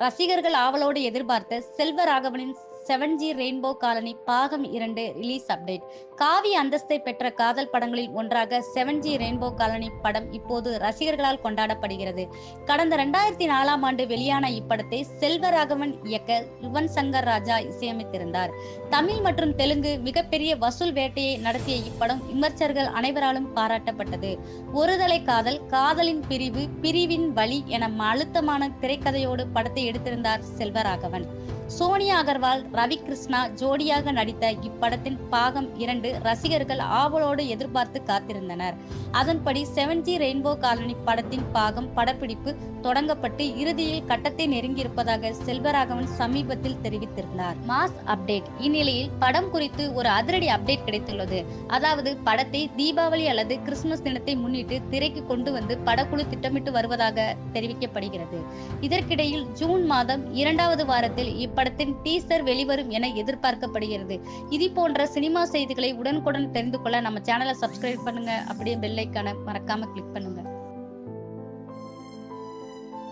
ரசிகர்கள் ஆவலோடு எதிர்பார்த்த செல்வராகவனின் செவன் ஜி ரெயின்போ காலனி பாகம் இரண்டு ரிலீஸ் அப்டேட் காவி அந்தஸ்தை பெற்ற காதல் படங்களில் ஒன்றாக செவன் ஜி ரெயின்போ காலனி படம் இப்போது ரசிகர்களால் கொண்டாடப்படுகிறது. கடந்த இரண்டாயிரத்தி நாலாம் ஆண்டு வெளியான இப்படத்தை செல்வராகவன் இயக்க யுவன் சங்கர் ராஜா இசையமைத்திருந்தார். தமிழ் மற்றும் தெலுங்கு மிகப்பெரிய வசூல் வேட்டையை நடத்திய இப்படம் விமர்சகர்கள் அனைவராலும் பாராட்டப்பட்டது. ஒருதலை காதல் காதலின் பிரிவு பிரிவின் வழி என அழுத்தமான திரைக்கதையோடு படத்தை எடுத்திருந்தார் செல்வராகவன். சோனியா அகர்வால் ரவி கிருஷ்ணா ஜோடியாக நடித்த இப்படத்தின் பாகம் இரண்டு ரசிகர்கள் ஆவலோடு எதிர்பார்த்து காத்திருந்தனர். அதன்படி செவன் ஜி ரெயின்போ காலனி படத்தின் பாகம் படப்பிடிப்பு தொடங்கப்பட்டு இறுதியில் கட்டத்தை நெருங்கியிருப்பதாக செல்வராகவன் சமீபத்தில் தெரிவித்திருந்தார். Mass update. இந்நிலையில் படம் குறித்து ஒரு அதிரடி அப்டேட் கிடைத்துள்ளது. அதாவது படத்தை தீபாவளி அல்லது கிறிஸ்துமஸ் தினத்தை முன்னிட்டு திரைக்கு கொண்டு வந்து படக்குழு திட்டமிட்டு வருவதாக தெரிவிக்கப்படுகிறது. இதற்கிடையில் ஜூன் மாதம் இரண்டாவது வாரத்தில் இப்படத்தின் டீசர் வெளிவரும் என எதிர்பார்க்கப்படுகிறது. இது போன்ற சினிமா செய்திகளை உடனுக்குடன் தெரிந்து கொள்ள நம்ம சேனலை சப்ஸ்கிரைப் பண்ணுங்க. அப்படியே பெல்லைக்கான மறக்காம கிளிக் பண்ணுங்க.